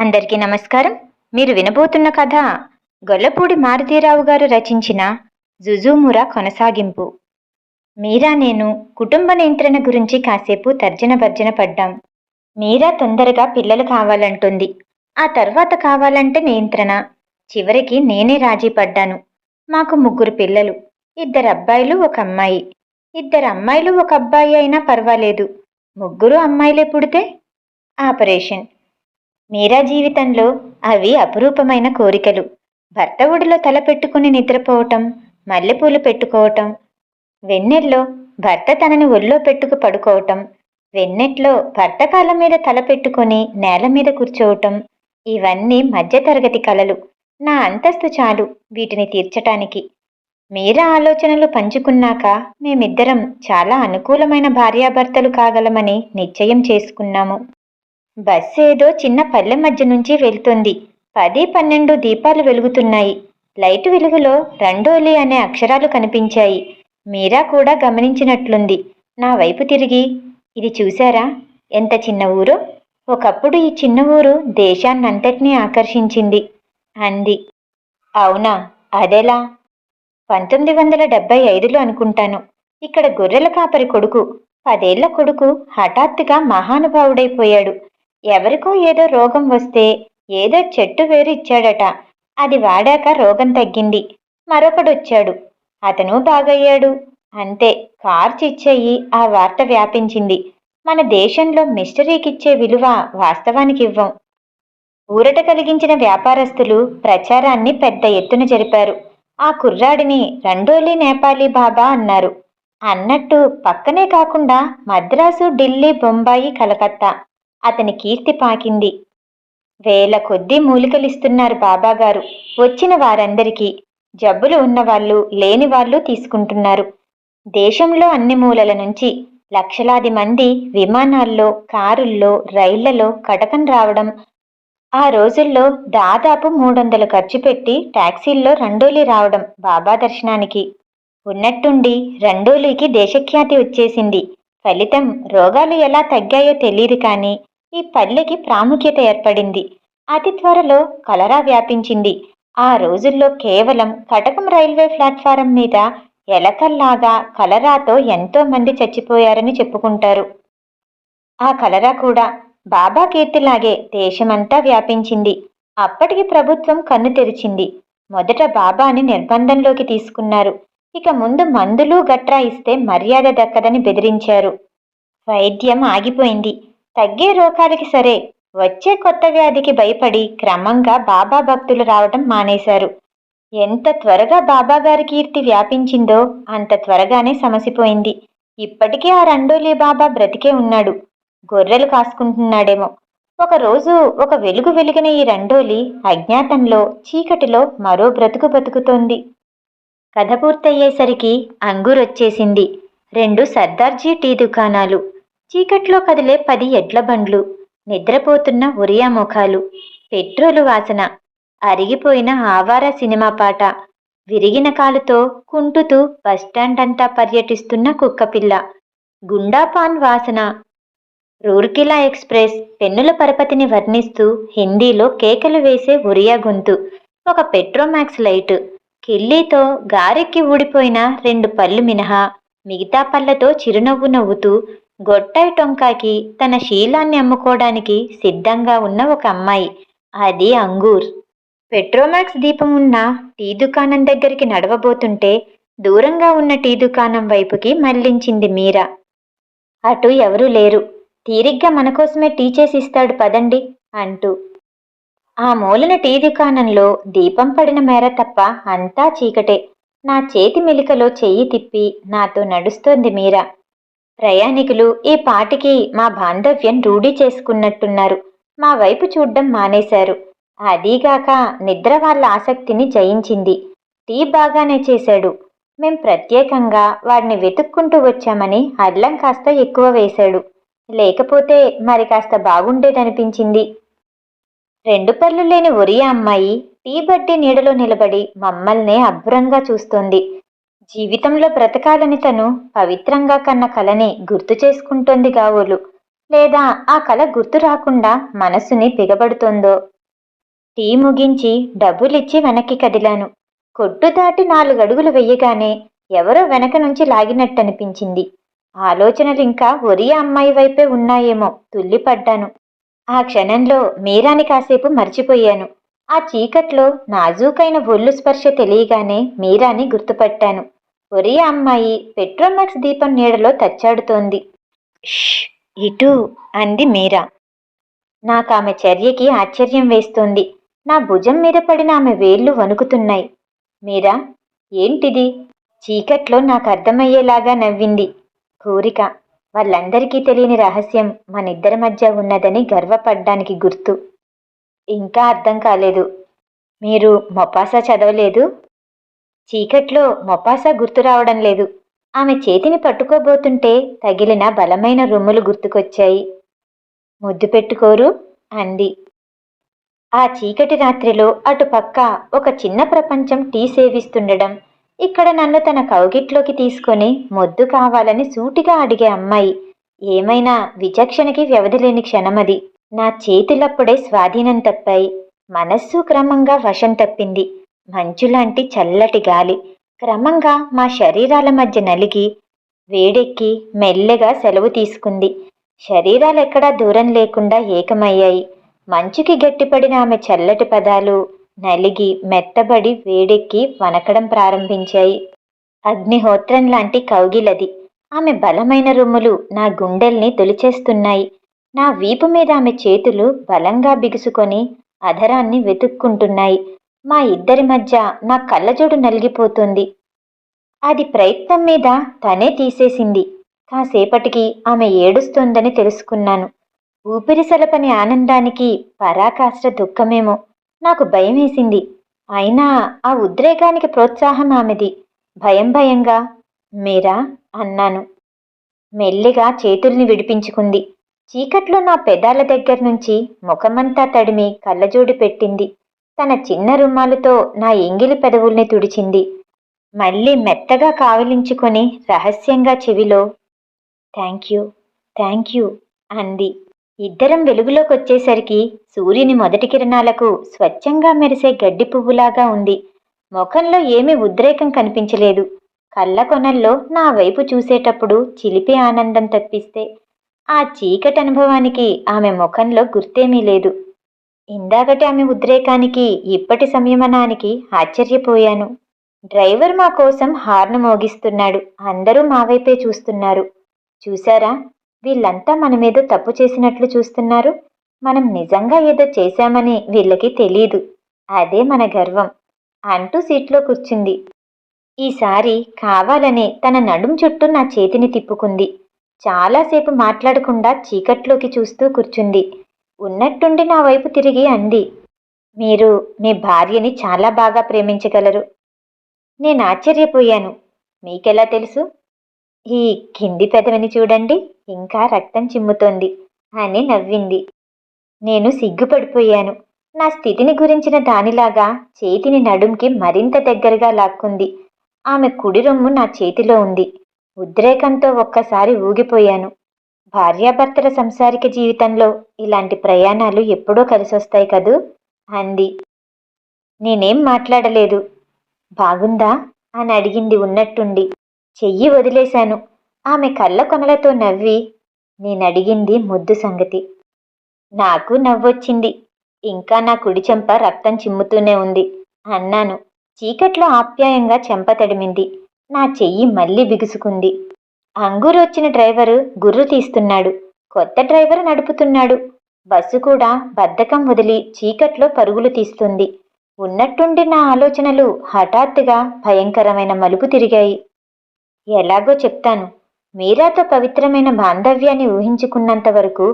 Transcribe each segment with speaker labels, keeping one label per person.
Speaker 1: అందరికీ నమస్కారం. మీరు వినబోతున్న కథ గొల్లపూడి మారుతీరావు గారు రచించిన జుజుమురా కొనసాగింపు. మీరా నేను కుటుంబ నియంత్రణ గురించి కాసేపు తర్జన భర్జన పడ్డాం. మీరా తొందరగా పిల్లలు కావాలంటుంది. ఆ తర్వాత కావాలంటే నియంత్రణ. చివరికి నేనే రాజీ పడ్డాను. మాకు ముగ్గురు పిల్లలు. ఇద్దరు అబ్బాయిలు ఒక అమ్మాయి. ఇద్దరు అమ్మాయిలు ఒక అబ్బాయి అయినా పర్వాలేదు. ముగ్గురు అమ్మాయిలే పుడితే ఆపరేషన్. మీరా జీవితంలో అవి అపురూపమైన కోరికలు. భర్త ఒడిలో తల పెట్టుకుని నిద్రపోవటం మల్లెపూలు పెట్టుకోవటం వెన్నెల్లో భర్త తనని ఒళ్ళో పెట్టుకు పడుకోవటం వెన్నెట్లో భర్త కాళ్ళ మీద తల పెట్టుకొని నేల మీద కూర్చోవటం ఇవన్నీ మధ్యతరగతి కలలు నా అంతస్తు చాలు వీటిని తీర్చటానికి. మీరా ఆలోచనలు పంచుకున్నాక మేమిద్దరం చాలా అనుకూలమైన భార్యాభర్తలు కాగలమని నిశ్చయం చేసుకున్నాము. బస్సు ఏదో చిన్న పల్లె మధ్య నుంచి వెళ్తుంది. పది పన్నెండు దీపాలు వెలుగుతున్నాయి. లైటు వెలుగులో రండోలి అనే అక్షరాలు కనిపించాయి. మీరా కూడా గమనించినట్లుంది. నా వైపు తిరిగి ఇది చూశారా? ఎంత చిన్న ఊరో? ఒకప్పుడు ఈ చిన్న ఊరు దేశాన్నంతటినీ ఆకర్షించింది. అంది. అవునా? అదెలా? పంతొమ్మిది వందల డెబ్బై ఐదులో అనుకుంటాను. ఇక్కడ గొర్రెల కాపరి కొడుకు పదేళ్ళ కొడుకు హఠాత్తుగా మహానుభావుడైపోయాడు. ఎవరికో ఏదో రోగం వస్తే ఏదో చెట్టు వేరు ఇచ్చాడట. అది వాడాక రోగం తగ్గింది. మరొకడొచ్చాడు. అతను బాగయ్యాడు. అంతే కార్ ఇచ్చేయి ఆ వార్త వ్యాపించింది. మన దేశంలో మిస్టరీకిచ్చే విలువ వాస్తవానికి ఇవ్వం ఊరట కలిగించిన వ్యాపారస్తులు ప్రచారాన్ని పెద్ద ఎత్తున జరిపారు. ఆ కుర్రాడిని రండోలి నేపాలీ బాబా అన్నారు. అన్నట్టు పక్కనే కాకుండా మద్రాసు ఢిల్లీ బొంబాయి కలకత్తా అతని కీర్తి పాకింది. వేల కొద్దీ మూలికలిస్తున్నారు బాబాగారు. వచ్చిన వారందరికీ జబ్బులు ఉన్నవాళ్ళు లేని వాళ్ళు తీసుకుంటున్నారు. దేశంలో అన్ని మూలల నుంచి లక్షలాది మంది విమానాల్లో కారుల్లో రైళ్ళలో కటకం రావడం. ఆ రోజుల్లో దాదాపు మూడొందలు ఖర్చు పెట్టి ట్యాక్సీల్లో రండోలి రావడం బాబా దర్శనానికి. ఉన్నట్టుండి రండోలికి దేశఖ్యాతి వచ్చేసింది. ఫలితం రోగాలు ఎలా తగ్గాయో తెలియదు కానీ ఈ పల్లెకి ప్రాముఖ్యత ఏర్పడింది. అతి త్వరలో కలరా వ్యాపించింది. ఆ రోజుల్లో కేవలం కటకం రైల్వే ప్లాట్ఫారం మీద ఎలకల్లాగా కలరాతో ఎంతో మంది చచ్చిపోయారని చెప్పుకుంటారు. ఆ కలరా కూడా బాబా కీర్తిలాగే దేశమంతా వ్యాపించింది. అప్పటికి ప్రభుత్వం కన్ను తెరిచింది. మొదట బాబాని నిర్బంధంలోకి తీసుకున్నారు. ఇక ముందు మందులు గట్రా ఇస్తే మర్యాద దక్కదని బెదిరించారు. వైద్యం ఆగిపోయింది. తగ్గే రోగాలకి సరే వచ్చే కొత్త వ్యాధికి భయపడి క్రమంగా బాబా భక్తులు రావడం మానేశారు. ఎంత త్వరగా బాబా గారి కీర్తి వ్యాపించిందో అంత త్వరగానే సమసిపోయింది. ఇప్పటికీ ఆ రండోలీ బాబా బ్రతికే ఉన్నాడు. గొర్రెలు కాసుకుంటున్నాడేమో. ఒకరోజు ఒక వెలుగు వెలిగిన ఈ రండోలి అజ్ఞాతంలో చీకటిలో మరో బ్రతుకు బతుకుతోంది. కథ పూర్తయ్యేసరికి అంగూరొచ్చేసింది. రెండు సర్దార్జీ టీ దుకాణాలు. చీకట్లో కదిలే పది ఎడ్ల బండ్లు. నిద్రపోతున్న ఉరియా ముఖాలు. పెట్రోలు వాసన. అరిగిపోయిన ఆవార సినిమా పాట. విరిగిన కాలుతో కుంటుతూ బస్టాండ్ అంతా పర్యటిస్తున్న కుక్కపిల్ల గుండాపాన్ వాసన. రూర్కిలా ఎక్స్ప్రెస్ పెన్నుల పరపతిని వర్ణిస్తూ హిందీలో కేకలు వేసే ఉరియా గొంతు. ఒక పెట్రోమాక్స్ లైట్. కిల్లీతో గారెక్కి ఊడిపోయిన రెండు పళ్ళు మినహా మిగతా పళ్ళతో చిరునవ్వు నవ్వుతూ గొట్టాయి టొంకాకి తన శీలాన్ని అమ్ముకోవడానికి సిద్ధంగా ఉన్న ఒక అమ్మాయి. అది అంగూర్. పెట్రోమాక్స్ దీపం ఉన్న టీ దుకాణం దగ్గరికి నడవబోతుంటే దూరంగా ఉన్న టీ దుకాణం వైపుకి మళ్ళించింది మీరా. అటు ఎవరూ లేరు. తీరిగ్గా మనకోసమే టీ చేసి ఇస్తాడు పదండి అంటూ ఆ మూలన టీ దుకాణంలో దీపం పడిన మేర తప్ప అంతా చీకటే. నా చేతి మెలికలో చెయ్యి తిప్పి నాతో నడుస్తోంది మీరా. ప్రయాణికులు ఈ పాటికి మా బాంధవ్యం రూఢీ చేసుకున్నట్టున్నారు. మా వైపు చూడ్డం మానేశారు. అదీగాక నిద్ర వాళ్ళ ఆసక్తిని జయించింది. టీ బాగానే చేశాడు. మేం ప్రత్యేకంగా వాడిని వెతుక్కుంటూ వచ్చామని అల్లం కాస్త ఎక్కువ వేశాడు. లేకపోతే మరి కాస్త బాగుండేదనిపించింది. రెండు పళ్ళు లేని ఒరియా అమ్మాయి టీ బడ్డీ నీడలో నిలబడి మమ్మల్నే అబ్బురంగా చూస్తోంది. జీవితంలో బ్రతకాలని తను పవిత్రంగా కన్న కలని గుర్తు చేసుకుంటోంది గావోలు. లేదా ఆ కళ గుర్తు రాకుండా మనస్సుని పిగబడుతోందో టీ ముగించి డబ్బులిచ్చి వెనక్కి కదిలాను. కొట్టు దాటి నాలుగడుగులు వెయ్యగానే ఎవరో వెనక నుంచి లాగినట్టనిపించింది. ఆలోచనలింకా ఒరియా అమ్మాయి వైపే ఉన్నాయేమో తుల్లిపడ్డాను. ఆ క్షణంలో మీరాని కాసేపు మర్చిపోయాను. ఆ చీకట్లో నాజూకైన ఒళ్ళు స్పర్శ తెలియగానే మీరాని గుర్తుపట్టాను. ఒరియా అమ్మాయి పెట్రోమాక్స్ దీపం నీడలో తచ్చాడుతోంది. "ష్, ఇటు అంది మీరా. నాకామె చర్యకి ఆశ్చర్యం వేస్తోంది. నా భుజం మీద పడిన ఆమె వేళ్ళు వణుకుతున్నాయి. మీరా ఏంటిది? చీకట్లో నాకు అర్థమయ్యేలాగా నవ్వింది. కోరిక వాళ్ళందరికీ తెలియని రహస్యం మనిద్దరి మధ్య ఉన్నదని గర్వపడ్డానికి గుర్తు. ఇంకా అర్థం కాలేదు. మీరు మొపాసా చదవలేదు? చీకట్లో మొపాసా గుర్తు రావడం లేదు. ఆమె చేతిని పట్టుకోబోతుంటే తగిలిన బలమైన రొమ్ములు గుర్తుకొచ్చాయి. ముద్దు పెట్టుకోరు? అంది. ఆ చీకటి రాత్రిలో అటుపక్క ఒక చిన్న ప్రపంచం టీ సేవిస్తుండడం ఇక్కడ నన్ను తన కౌగిట్లోకి తీసుకొని మొద్దు కావాలని సూటిగా అడిగే అమ్మాయి. ఏమైనా విచక్షణకి వ్యవధి లేని క్షణమది. నా చేతులప్పుడే స్వాధీనం తప్పాయి. మనస్సు క్రమంగా వశం తప్పింది. మంచులాంటి చల్లటి గాలి. క్రమంగా మా శరీరాల మధ్య నలిగి వేడెక్కి మెల్లగా సెలవు తీసుకుంది. శరీరాలెక్కడా దూరం లేకుండా ఏకమయ్యాయి. మంచుకి గట్టిపడిన ఆమె చల్లటి పదాలు నలిగి మెత్తబడి వేడెక్కి వనకడం ప్రారంభించాయి. అగ్నిహోత్రం లాంటి కౌగిలది. ఆమె బలమైన రొమ్ములు నా గుండెల్ని తొలిచేస్తున్నాయి. నా వీపు మీద ఆమె చేతులు బలంగా బిగుసుకొని అధరాన్ని వెతుక్కుంటున్నాయి. మా ఇద్దరి మధ్య నా కళ్ళజోడు నలిగిపోతుంది. అది ప్రయత్నం మీద తనే తీసేసింది. కాసేపటికి ఆమె ఏడుస్తోందని తెలుసుకున్నాను. ఊపిరి సలపని ఆనందానికి పరాకాష్ట దుఃఖమేమో. నాకు భయమేసింది. అయినా ఆ ఉద్రేకానికి ప్రోత్సాహం ఆమెది. భయం భయంగా మీరా? అన్నాను. మెల్లిగా చేతుల్ని విడిపించుకుంది. చీకట్లో నా పెదాల దగ్గర నుంచి ముఖమంతా తడిమి కళ్ళజోడు పెట్టింది. తన చిన్న రుమాలుతో నా ఎంగిలి పెదవుల్ని తుడిచింది. మళ్ళీ మెత్తగా కావలించుకొని రహస్యంగా చెవిలో థ్యాంక్ యూ థ్యాంక్ యూ అంది. ఇద్దరం వెలుగులోకి వచ్చేసరికి సూర్యుని మొదటి కిరణాలకు స్వచ్ఛంగా మెరిసే గడ్డి పువ్వులాగా ఉంది. ముఖంలో ఏమీ ఉద్రేకం కనిపించలేదు. కళ్ళ కొనల్లో నా వైపు చూసేటప్పుడు చిలిపి ఆనందం తప్పిస్తే ఆ చీకటి అనుభవానికి ఆమె ముఖంలో గుర్తేమీ లేదు. ఇందాకటి ఆమె ఉద్రేకానికి ఇప్పటి సంయమనానికి ఆశ్చర్యపోయాను. డ్రైవర్ మా కోసం హార్న్ మోగిస్తున్నాడు. అందరూ మా వైపే చూస్తున్నారు. చూశారా? వీళ్ళంతా మన మీద తప్పు చేసినట్లు చూస్తున్నారు. మనం నిజంగా ఏదో చేశామని వీళ్ళకి తెలీదు. అదే మన గర్వం. అంటూ సీట్లో కూర్చుంది. ఈసారి కావాలని తన నడుం చుట్టూ నా చేతిని తిప్పుకుంది. చాలాసేపు మాట్లాడకుండా చీకట్లోకి చూస్తూ కూర్చుంది. ఉన్నట్టుండి నా వైపు తిరిగి అంది. మీరు మీ భార్యని చాలా బాగా ప్రేమించగలరు. నేను ఆశ్చర్యపోయాను. మీకెలా తెలుసు? ఈ కింది పెదవిని చూడండి. ఇంకా రక్తం చిమ్ముతోంది అని నవ్వింది. నేను సిగ్గుపడిపోయాను. నా స్థితిని గురించిన దానిలాగా చేతిని నడుంకి మరింత దగ్గరగా లాక్కుంది. ఆమె కుడి రొమ్ము నా చేతిలో ఉంది. ఉద్రేకంతో ఒక్కసారి ఊగిపోయాను. భార్యాభర్తల సంసారిక జీవితంలో ఇలాంటి ప్రయాణాలు ఎప్పుడో కలిసొస్తాయి కదూ? అంది. నేనేం మాట్లాడలేదు. బాగుందా? అని అడిగింది ఉన్నట్టుండి. చెయ్యి వదిలేశాను. ఆమె కళ్ళ కొనలతో నవ్వి నేనడిగింది ముద్దు సంగతి. నాకు నవ్వొచ్చింది. ఇంకా నా కుడి చెంప రక్తం చిమ్ముతూనే ఉంది అన్నాను. చీకట్లో ఆప్యాయంగా చెంప తడిమింది. నా చెయ్యి మళ్ళీ బిగుసుకుంది. అంగూరు వచ్చిన డ్రైవరు గుర్రు తీస్తున్నాడు. కొత్త డ్రైవర్ నడుపుతున్నాడు. బస్సు కూడా బద్ధకం వదిలి చీకట్లో పరుగులు తీస్తుంది. ఉన్నట్టుండి నా ఆలోచనలు హఠాత్తుగా భయంకరమైన మలుపు తిరిగాయి. ఎలాగో చెప్తాను. మీరాతో పవిత్రమైన బాంధవ్యాన్ని ఊహించుకున్నంత వరకు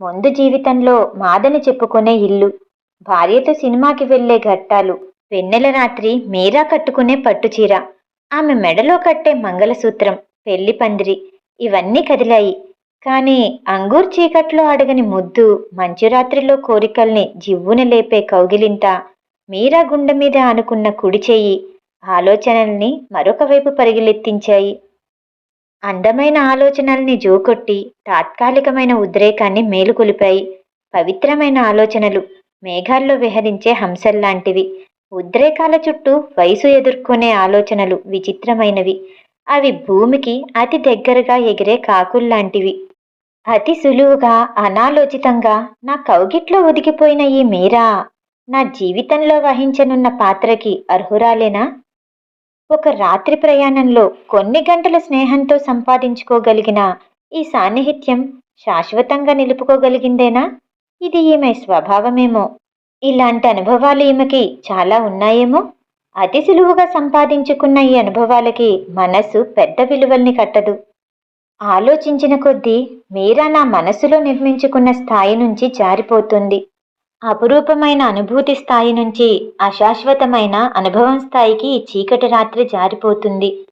Speaker 1: ముందు జీవితంలో మాదని చెప్పుకునే ఇల్లు భార్యతో సినిమాకి వెళ్ళే ఘట్టాలు వెన్నెల రాత్రి మీరా కట్టుకునే పట్టుచీర ఆమె మెడలో కట్టే మంగళసూత్రం పెళ్ళి పందిరి ఇవన్నీ కదిలాయి. కానీ అంగూర్ చీకట్లో అడగని ముద్దు మంచురాత్రిలో కోరికల్ని జివ్వున లేపే కౌగిలింత మీరా గుండె మీద ఆనుకున్న కుడి చెయ్యి ఆలోచనల్ని మరొక వైపు పరిగెలెత్తించాయి. అందమైన ఆలోచనల్ని జోకొట్టి తాత్కాలికమైన ఉద్రేకాన్ని మేలుకొలిపాయి. పవిత్రమైన ఆలోచనలు మేఘాల్లో విహరించే హంసల్లాంటివి ఉద్రేకాల చుట్టూ వయసు ఎదుర్కొనే ఆలోచనలు విచిత్రమైనవి. అవి భూమికి అతి దగ్గరగా ఎగిరే కాకుల్లాంటివి. అతి సులువుగా అనాలోచితంగా నా కౌగిట్లో ఒదిగిపోయిన ఈ మీరా నా జీవితంలో వహించనున్న పాత్రకి అర్హురాలేనా? ఒక రాత్రి ప్రయాణంలో కొన్ని గంటల స్నేహంతో సంపాదించుకోగలిగిన ఈ సాన్నిహిత్యం శాశ్వతంగా నిలుపుకోగలిగిందేనా? ఇది ఈమె స్వభావమేమో. ఇలాంటి అనుభవాలు ఈమెకి చాలా ఉన్నాయేమో? అతి సులువుగా సంపాదించుకున్న ఈ అనుభవాలకి మనసు పెద్ద విలువల్ని కట్టదు. ఆలోచించిన కొద్దీ మీరా నా మనసులో నిర్మించుకున్న స్థాయి నుంచి జారిపోతుంది. అపురూపమైన అనుభూతి స్థాయి నుంచి అశాశ్వతమైన అనుభవం స్థాయికి ఈ చీకటి రాత్రి జారిపోతుంది.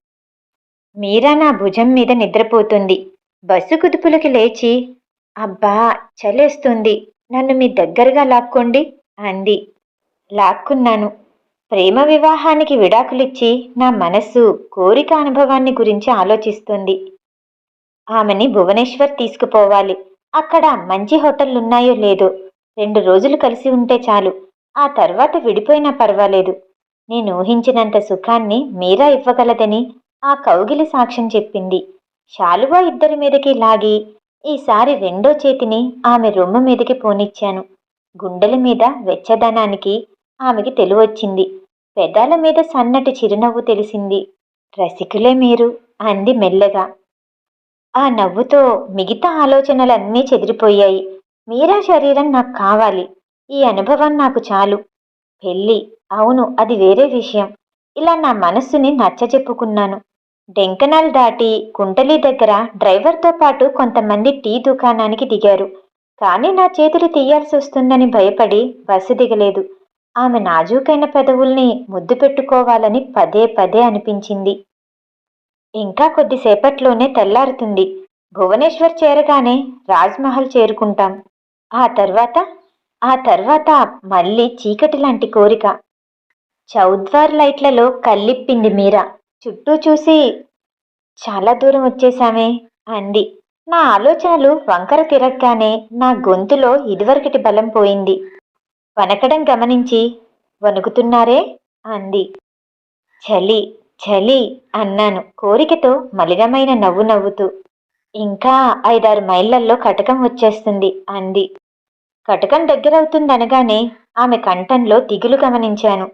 Speaker 1: మీరా నా భుజం మీద నిద్రపోతుంది. బస్సు కుదుపులకి లేచి అబ్బా చలేస్తుంది. నన్ను మీ దగ్గరగా లాక్కోండి అంది. లాక్కున్నాను. ప్రేమ వివాహానికి విడాకులిచ్చి నా మనస్సు కోరిక అనుభవాన్ని గురించి ఆలోచిస్తుంది. ఆమెని భువనేశ్వర్ తీసుకుపోవాలి. అక్కడ మంచి హోటళ్ళున్నాయో లేదో రెండు రోజులు కలిసి ఉంటే చాలు. ఆ తర్వాత విడిపోయినా పర్వాలేదు. నేను ఊహించినంత సుఖాన్ని మీరా ఇవ్వగలదని ఆ కౌగిలి సాక్ష్యం చెప్పింది. శాలువా ఇద్దరి మీదకి లాగి ఈసారి రెండో చేతిని ఆమె రొమ్ము మీదకి పోనిచ్చాను. గుండెల మీద వెచ్చదనానికి ఆమెకి తెలివొచ్చింది పెదాల మీద సన్నటి చిరునవ్వు తెలిసింది. రసికులే మీరు అంది మెల్లగా. ఆ నవ్వుతో మిగతా ఆలోచనలన్నీ చెదిరిపోయాయి. మీరా శరీరం నాకు కావాలి. ఈ అనుభవం నాకు చాలు. పెళ్ళి. అవును అది వేరే విషయం. ఇలా నా మనస్సుని నచ్చ చెప్పుకున్నాను. డెంకనాల్ దాటి కుంటలి దగ్గర డ్రైవర్తో పాటు కొంతమంది టీ దుకాణానికి దిగారు. కానీ నా చేతులు తీయాల్సి వస్తుందని భయపడి బస్సు దిగలేదు. ఆమె నాజూకైన పెదవుల్ని ముద్దు పెట్టుకోవాలని పదే పదే అనిపించింది. ఇంకా కొద్దిసేపట్లోనే తెల్లారుతుంది. భువనేశ్వర్ చేరగానే రాజ్మహల్ చేరుకుంటాం. ఆ తర్వాత ఆ తర్వాత మళ్ళీ చీకటి లాంటి కోరిక. చౌద్వార్ లైట్లలో కల్లిప్పింది మీరా. చుట్టూ చూసి చాలా దూరం వచ్చేశామే అంది. నా ఆలోచనలు వంకర తిరగగానే నా గొంతులో ఇదివరకటి బలం పోయింది. వనకడం గమనించి వణుకుతున్నారే అంది. చలి చలి అన్నాను కోరికతో మలినమైన నవ్వు నవ్వుతూ. ఇంకా ఐదారు మైళ్ళల్లో కటకం వచ్చేస్తుంది అంది. కటకం దగ్గరవుతుందనగానే ఆమె కంఠంలో దిగులు గమనించాను.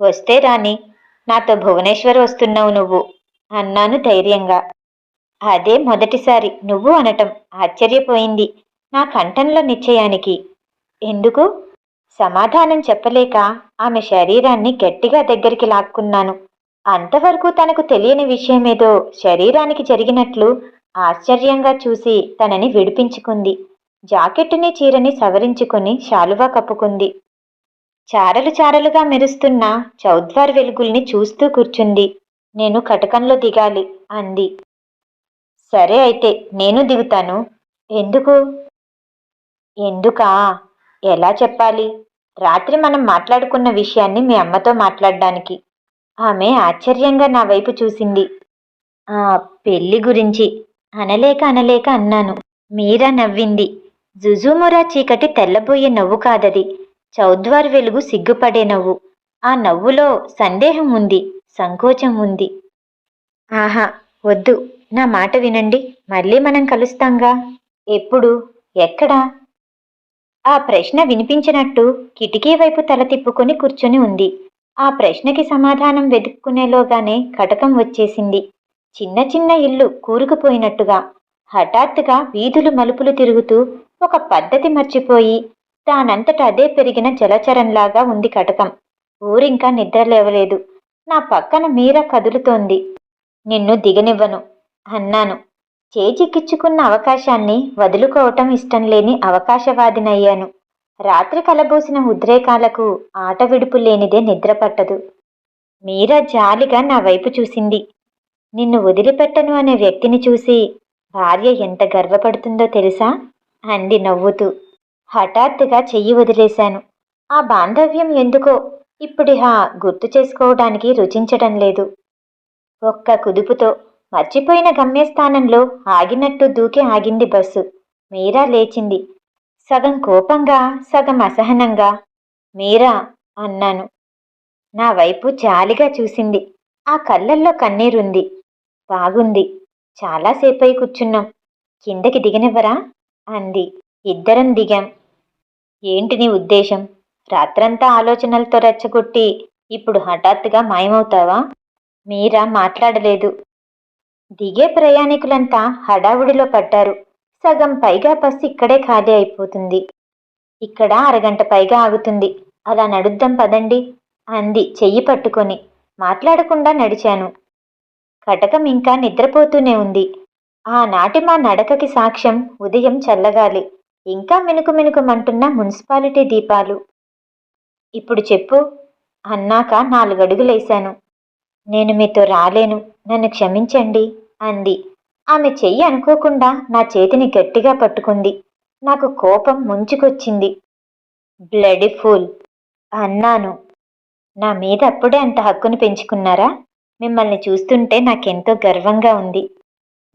Speaker 1: వస్తే రాని నాతో భువనేశ్వర్ వస్తున్నావు నువ్వు అన్నాను ధైర్యంగా. అదే మొదటిసారి నువ్వు అనటం ఆశ్చర్యపోయింది నా కంఠంలో నిశ్చయానికి. ఎందుకు? సమాధానం చెప్పలేక ఆమె శరీరాన్ని గట్టిగా దగ్గరికి లాక్కున్నాను. అంతవరకు తనకు తెలియని విషయమేదో శరీరానికి జరిగినట్లు ఆశ్చర్యంగా చూసి తనని విడిపించుకుంది. జాకెట్టుని చీరని సవరించుకొని శాలువా కప్పుకుంది. చారలు చారలుగా మెరుస్తున్న చౌద్వార్ వెలుగుల్ని చూస్తూ కూర్చుంది. నేను కటకంలో దిగాలి అంది. సరే అయితే నేను దిగుతాను. ఎందుకు? ఎందుకా? ఎలా చెప్పాలి? రాత్రి మనం మాట్లాడుకున్న విషయాన్ని మీ అమ్మతో మాట్లాడడానికి. ఆమె ఆశ్చర్యంగా నా వైపు చూసింది. ఆ పెళ్ళి గురించి. అనలేక అనలేక అన్నాను. మీరా నవ్వింది. జుజుమురా చీకటి తెల్లబోయే నవ్వు కాదది. చౌద్వార్ వెలుగు సిగ్గుపడే నవ్వు. ఆ నవ్వులో సందేహం ఉంది సంకోచం ఉంది. ఆహా వద్దు. నా మాట వినండి. మళ్ళీ మనం కలుస్తాంగా? ఎప్పుడు? ఎక్కడా? ఆ ప్రశ్న వినిపించినట్టు కిటికీ వైపు తల తిప్పుకొని కూర్చొని ఉంది. ఆ ప్రశ్నకి సమాధానం వెతుక్కునేలోగానే కటకం వచ్చేసింది. చిన్న చిన్న ఇల్లు కూరుకుపోయినట్టుగా హఠాత్తుగా వీధులు మలుపులు తిరుగుతూ ఒక పద్ధతి మర్చిపోయి దానంతట అదే పెరిగిన జలచరంలాగా ఉంది కటకం. ఊరింకా నిద్ర లేవలేదు. నా పక్కన మీర కదులుతోంది. నిన్ను దిగనివ్వను అన్నాను. చేజిక్కిచ్చుకున్న అవకాశాన్ని వదులుకోవటం ఇష్టం లేని అవకాశవాదినయ్యాను. రాత్రి కలబోసిన ఉద్రేకాలకు ఆట విడుపు లేనిదే నిద్ర పట్టదు మీరా జాలిగా నా వైపు చూసింది. నిన్ను వదిలిపెట్టను అనే వ్యక్తిని చూసి భార్య ఎంత గర్వపడుతుందో తెలుసా? అంది నవ్వుతూ. హఠాత్తుగా చెయ్యి వదిలేశాను. ఆ బాంధవ్యం ఎందుకో ఇప్పుడిహా గుర్తు చేసుకోవడానికి రుచించడం లేదు. ఒక్క కుదుపుతో మర్చిపోయిన గమ్యస్థానంలో ఆగినట్టు దూకి ఆగింది బస్సు. మీరా లేచింది. సగం కోపంగా సగం అసహనంగా మీరా అన్నాను. నా వైపు జాలిగా చూసింది. ఆ కళ్ళల్లో కన్నీరుంది. బాగుంది. చాలాసేపై కూర్చున్నాం. కిందకి దిగనివ్వరా? అంది. ఇద్దరం దిగాం. ఏంటి నీ ఉద్దేశం? రాత్రంతా ఆలోచనలతో రెచ్చగొట్టి ఇప్పుడు హఠాత్తుగా మాయమవుతావా? మీరా మాట్లాడలేదు. దిగే ప్రయాణికులంతా హడావుడిలో పడ్డారు. సగం పైగా బస్సు ఇక్కడే ఖాళీ అయిపోతుంది. ఇక్కడ అరగంట పైగా ఆగుతుంది. అలా నడుద్దాం పదండి అంది చెయ్యి పట్టుకొని. మాట్లాడకుండా నడిచాను. కటకం ఇంకా నిద్రపోతూనే ఉంది. ఆనాటి మా నడకకి సాక్ష్యం ఉదయం చల్లగాలి. ఇంకా మినుకు మినుకుమంటున్న మున్సిపాలిటీ దీపాలు. ఇప్పుడు చెప్పు. అన్నాక నాలుగడుగులేశాను. నేను మీతో రాలేను. నన్ను క్షమించండి అంది. ఆమె చెయ్యి అనుకోకుండా నా చేతిని గట్టిగా పట్టుకుంది. నాకు కోపం ముంచుకొచ్చింది. Blood fool! అన్నాను. నా మీద అప్పుడే అంత హక్కును పెంచుకున్నారా? మిమ్మల్ని చూస్తుంటే నాకెంతో గర్వంగా ఉంది.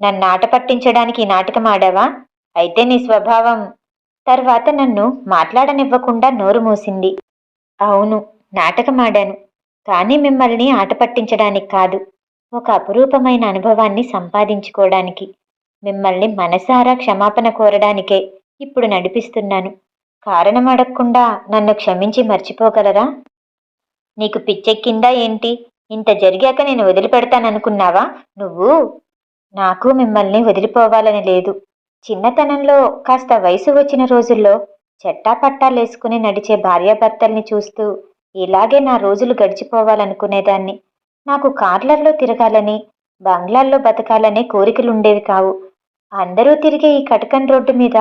Speaker 1: నన్ను ఆట పట్టించడానికి నాటకం ఆడావా? అయితే నీ స్వభావం. తర్వాత నన్ను మాట్లాడనివ్వకుండా నోరు మూసింది. అవును నాటకమాడాను కానీ మిమ్మల్ని ఆట పట్టించడానికి కాదు. ఒక అపురూపమైన అనుభవాన్ని సంపాదించుకోవడానికి. మిమ్మల్ని మనసారా క్షమాపణ కోరడానికే ఇప్పుడు నడిపిస్తున్నాను. కారణం అడగకుండా నన్ను క్షమించి మర్చిపోగలరా? నీకు పిచ్చెక్కిందా ఏంటి? ఇంత జరిగాక నేను వదిలిపెడతాననుకున్నావా? నువ్వు నాకు మిమ్మల్ని వదిలిపోవాలని లేదు. చిన్నతనంలో కాస్త వయసు వచ్చిన రోజుల్లో చెట్టా పట్టాలేసుకుని నడిచే భార్యాభర్తల్ని చూస్తూ ఇలాగే నా రోజులు గడిచిపోవాలనుకునేదాన్ని. నాకు కార్లర్లో తిరగాలని బంగ్లాల్లో బతకాలనే కోరికలుండేవి కావు. అందరూ తిరిగే ఈ కటకన్ రోడ్డు మీద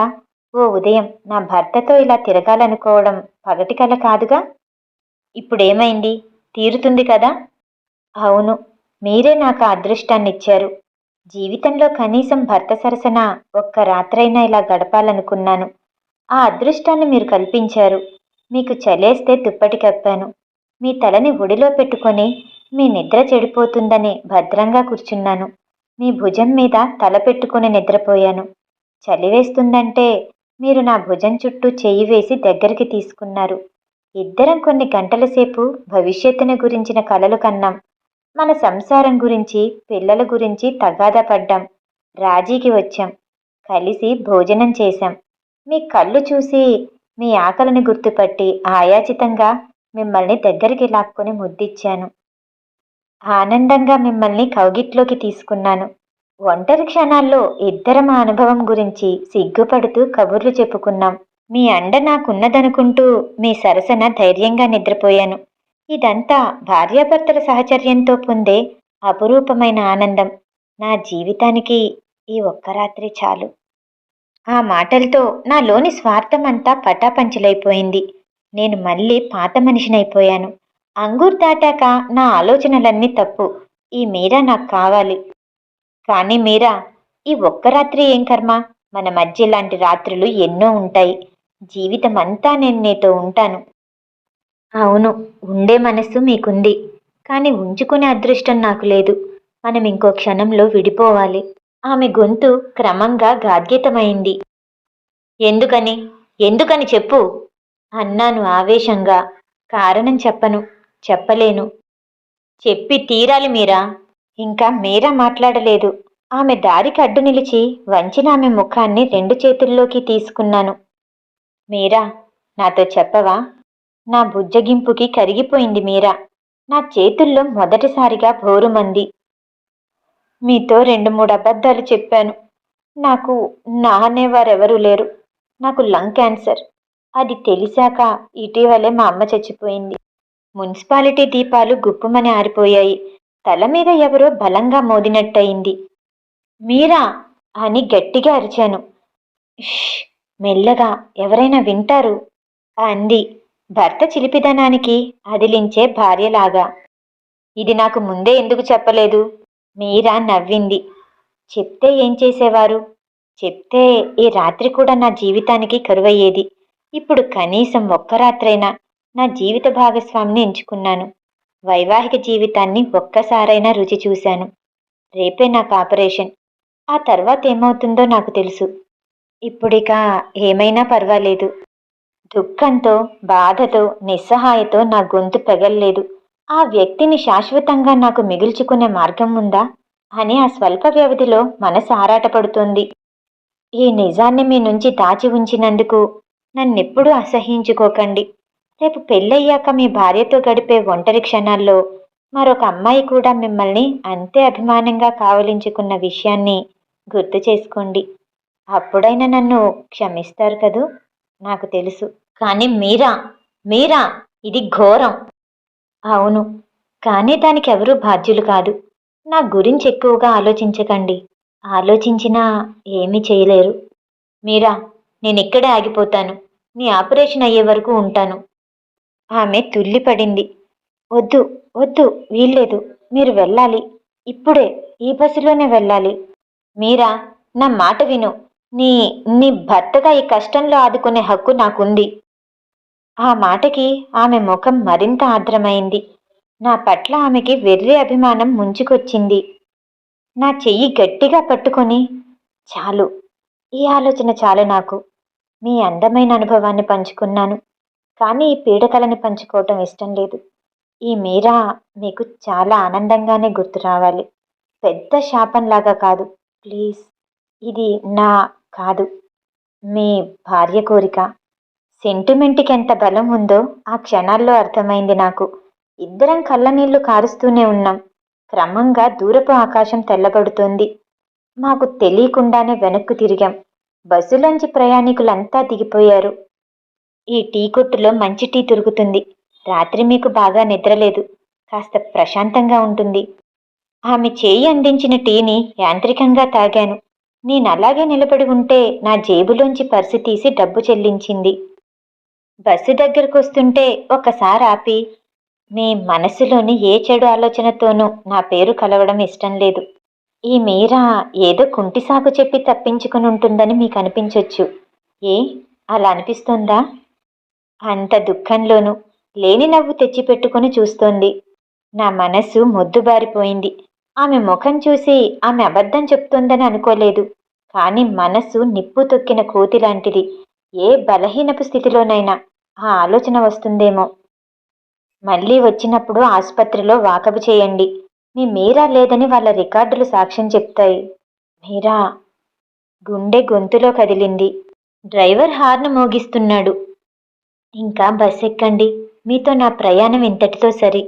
Speaker 1: ఓ ఉదయం నా భర్తతో ఇలా తిరగాలనుకోవడం పగటి కల కాదుగా? ఇప్పుడేమైంది? తీరుతుంది కదా? అవును మీరే నాకు ఆ అదృష్టాన్ని ఇచ్చారు జీవితంలో కనీసం భర్త సరసన ఒక్క రాత్రైనా ఇలా గడపాలనుకున్నాను. ఆ అదృష్టాన్ని మీరు కల్పించారు. మీకు చలేస్తే దుప్పటి కప్పాను. మీ తలని ఒడిలో పెట్టుకొని మీ నిద్ర చెడిపోతుందని భద్రంగా కూర్చున్నాను. మీ భుజం మీద తల పెట్టుకుని నిద్రపోయాను. చలి వేస్తుందంటే మీరు నా భుజం చుట్టూ చెయ్యి వేసి దగ్గరికి తీసుకున్నారు. ఇద్దరం కొన్ని గంటల సేపు భవిష్యత్తుని గురించిన కలలు కన్నాం. మన సంసారం గురించి పిల్లల గురించి తగాదా పడ్డాం. రాజీకి వచ్చాం. కలిసి భోజనం చేశాం. మీ కళ్ళు చూసి మీ ఆకలిని గుర్తుపట్టి ఆయాచితంగా మిమ్మల్ని దగ్గరికి లాక్కొని ముద్దిచ్చాను. ఆనందంగా మిమ్మల్ని కౌగిట్లోకి తీసుకున్నాను. ఒంటరి క్షణాల్లో ఇద్దరం ఆ అనుభవం గురించి సిగ్గుపడుతూ కబుర్లు చెప్పుకున్నాం. మీ అండ నాకున్నదనుకుంటూ మీ సరసన ధైర్యంగా నిద్రపోయాను. ఇదంతా భార్యాభర్తల సహచర్యంతో పొందే అపురూపమైన ఆనందం. నా జీవితానికి ఈ ఒక్క రాత్రి చాలు. ఆ మాటలతో నాలోని స్వార్థం అంతా పటాపంచలైపోయింది. నేను మళ్ళీ పాత మనిషినైపోయాను. అంగూర్ దాటాక నా ఆలోచనలన్నీ తప్పు. ఈ మీరా నాకు కావాలి. కానీ మీరా ఈ ఒక్క రాత్రి ఏం కర్మ? మన మధ్య ఇలాంటి రాత్రులు ఎన్నో ఉంటాయి. జీవితం అంతా నేను నీతో ఉంటాను. అవును ఉండే మనస్సు మీకుంది. కానీ ఉంచుకునే అదృష్టం నాకు లేదు. మనం ఇంకో క్షణంలో విడిపోవాలి. ఆమె గొంతు క్రమంగా గాద్యతమైంది ఎందుకని? ఎందుకని చెప్పు? అన్నాను ఆవేశంగా. కారణం చెప్పను చెప్పలేను. చెప్పి తీరాలి మీరా? ఇంకా మీరా మాట్లాడలేదు. ఆమె దారికి అడ్డు నిలిచి వంచిన ఆమె ముఖాన్ని రెండు చేతుల్లోకి తీసుకున్నాను. మీరా నాతో చెప్పవా? నా బుజ్జగింపుకి కరిగిపోయింది మీరా. నా చేతుల్లో మొదటిసారిగా భోరుమంది మీతో రెండు మూడు అబద్ధాలు చెప్పాను. నాకు నా అనేవారెవరూ లేరు. నాకు లంగ్ క్యాన్సర్. అది తెలిసాక ఇటీవలే మా అమ్మ చచ్చిపోయింది. మున్సిపాలిటీ దీపాలు గుప్పుమని ఆరిపోయాయి. తల మీద ఎవరో బలంగా మోదినట్టయింది. మీరా అని గట్టిగా అరిచాను. మెల్లగా ఎవరైనా వింటారు? అంది. భర్త చిలిపిదనానికి అదిలించే భార్యలాగా. ఇది నాకు ముందే ఎందుకు చెప్పలేదు? మీరా నవ్వింది. చెప్తే ఏం చేసేవారు? చెప్తే ఈ రాత్రి కూడా నా జీవితానికి కరువయ్యేది. ఇప్పుడు కనీసం ఒక్క రాత్రైనా నా జీవిత భాగస్వామిని ఎంచుకున్నాను. వైవాహిక జీవితాన్ని ఒక్కసారైనా రుచి చూశాను. రేపే నాకు ఆపరేషన్. ఆ తర్వాత ఏమవుతుందో నాకు తెలుసు. ఇప్పుడిక ఏమైనా పర్వాలేదు. దుఃఖంతో బాధతో నిస్సహాయతో నా గొంతు పెగల్లేదు. ఆ వ్యక్తిని శాశ్వతంగా నాకు మిగుల్చుకునే మార్గం ఉందా? అని ఆ స్వల్ప వ్యవధిలో మనసు ఆరాటపడుతోంది. ఈ నిజాన్ని మీ నుంచి దాచి ఉంచినందుకు నన్నెప్పుడూ అసహించుకోకండి రేపు పెళ్ళయ్యాక మీ భార్యతో గడిపే ఒంటరి క్షణాల్లో మరొక అమ్మాయి కూడా మిమ్మల్ని అంతే అభిమానంగా కావలించుకున్న విషయాన్ని గుర్తు చేసుకోండి. అప్పుడైనా నన్ను క్షమిస్తారు కదూ? నాకు తెలుసు. కానీ మీరా? మీరా? ఇది ఘోరం. అవును. కానీ దానికి ఎవరూ బాధ్యులు కాదు. నా గురించి ఎక్కువగా ఆలోచించకండి. ఆలోచించినా ఏమీ చేయలేరు. మీరా నేను ఇక్కడే ఆగిపోతాను. నీ ఆపరేషన్ అయ్యే వరకు ఉంటాను. ఆమె తుల్లిపడింది. వద్దు వద్దు వీల్లేదు. మీరు వెళ్ళాలి. ఇప్పుడే ఈ బస్సులోనే వెళ్ళాలి. మీరా నా మాట విను. నీ నీ భర్తగా ఈ కష్టంలో ఆదుకునే హక్కు నాకుంది. ఆ మాటకి ఆమె ముఖం మరింత ఆర్ద్రమైంది. నా పట్ల ఆమెకి వెర్రి అభిమానం ముంచుకొచ్చింది. నా చెయ్యి గట్టిగా పట్టుకొని చాలు ఈ ఆలోచన చాలు నాకు. మీ అందమైన అనుభవాన్ని పంచుకున్నాను. కానీ ఈ పీడకలని పంచుకోవటం ఇష్టం లేదు. ఈ మీరా మీకు చాలా ఆనందంగానే గుర్తు రావాలి. పెద్ద శాపంలాగా కాదు ప్లీజ్. ఇది నా కాదు. మీ భార్య కోరిక. సెంటిమెంట్కి ఎంత బలం ఉందో ఆ క్షణాల్లో అర్థమైంది నాకు. ఇద్దరం కళ్ళనీళ్ళు కారుస్తూనే ఉన్నాం. క్రమంగా దూరపు ఆకాశం తెల్లబడుతోంది. మాకు తెలియకుండానే వెనక్కు తిరిగాం. బస్సులోంచి ప్రయాణికులంతా దిగిపోయారు. ఈ టీ కొట్టులో మంచి టీ దొరుకుతుంది. రాత్రి మీకు బాగా నిద్రలేదు. కాస్త ప్రశాంతంగా ఉంటుంది. ఆమె చేయి అందించిన టీని యాంత్రికంగా తాగాను. నేను అలాగే నిలబడి ఉంటే నా జేబులోంచి పర్సు తీసి డబ్బు చెల్లించింది. బస్సు దగ్గరకు వస్తుంటే ఒకసారి ఆపి మీ మనసులోని ఏ చెడు ఆలోచనతోనూ నా పేరు కలవడం ఇష్టం లేదు. ఈ మీరా ఏదో కుంటి సాగు చెప్పి తప్పించుకుని ఉంటుందని మీకు అనిపించొచ్చు ఏ? అలా అనిపిస్తుందా? అంత దుఃఖంలోనూ లేని నవ్వు తెచ్చిపెట్టుకుని చూస్తోంది. నా మనసు మొద్దుబారిపోయింది. ఆమె ముఖం చూసి ఆమె అబద్ధం చెప్తుందని అనుకోలేదు. కానీ మనసు నిప్పు తొక్కిన కోతి లాంటిది ఏ బలహీనపు స్థితిలోనైనా ఆ ఆలోచన వస్తుందేమో. మళ్ళీ వచ్చినప్పుడు ఆసుపత్రిలో వాకపు చేయండి. మీ మీరా లేదని వాళ్ళ రికార్డులు సాక్ష్యం చెప్తాయి. మీరా? గుండె గొంతులో కదిలింది. డ్రైవర్ హార్న్ మోగిస్తున్నాడు. ఇంకా బస్ ఎక్కండి మీతో నా ప్రయాణం ఇంతటితో సరి.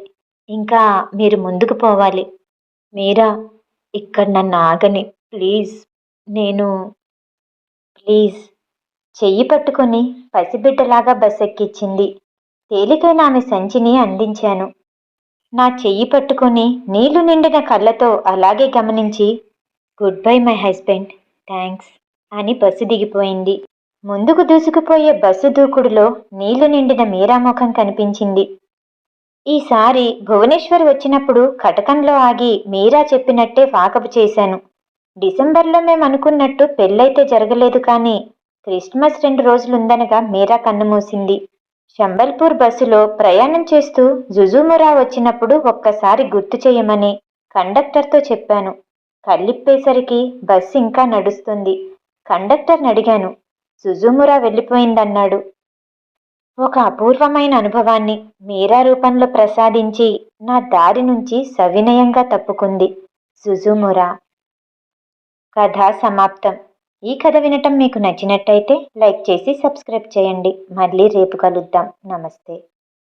Speaker 1: ఇంకా మీరు ముందుకు పోవాలి. మీరా ఇక్కడ నన్ను ఆగని ప్లీజ్ నేను ప్లీజ్. చెయ్యి పట్టుకొని పసిబిడ్డలాగా బస్ ఎక్కించింది తేలికైన ఆమె సంచిని అందించాను. నా చెయ్యి పట్టుకొని నీళ్ళు నిండిన కళ్ళతో అలాగే గమనించి good bye my husband thanks అని బస్సు దిగిపోయింది. ముందుకు దూసుకుపోయే బస్సు దూకుడులో నీళ్ళు నిండిన మీరా ముఖం కనిపించింది. ఈసారి భువనేశ్వర్ వచ్చినప్పుడు కటకంలో ఆగి మీరా చెప్పినట్టే వాకపు చేశాను. డిసెంబర్లో మేము అనుకున్నట్టు పెళ్ళైతే జరగలేదు కానీ క్రిస్మస్ రెండు రోజులుందనగా మీరా కన్నుమూసింది. శంబల్పూర్ బస్సులో ప్రయాణం చేస్తూ జుజుమురా వచ్చినప్పుడు ఒక్కసారి గుర్తు చేయమని కండక్టర్తో చెప్పాను. కళ్ళిప్పేసరికి బస్సు ఇంకా నడుస్తుంది. కండక్టర్ని అడిగాను జుజుమురా వెళ్ళిపోయిందన్నాడు. ఒక అపూర్వమైన అనుభవాన్ని మీరా రూపంలో ప్రసాదించి నా దారి నుంచి సవినయంగా తప్పుకుంది. సుజుమురా కథ సమాప్తం. ఈ కథ వినటం మీకు నచ్చినట్టయితే లైక్ చేసి సబ్స్క్రైబ్ చేయండి. మళ్ళీ రేపు కలుద్దాం. నమస్తే.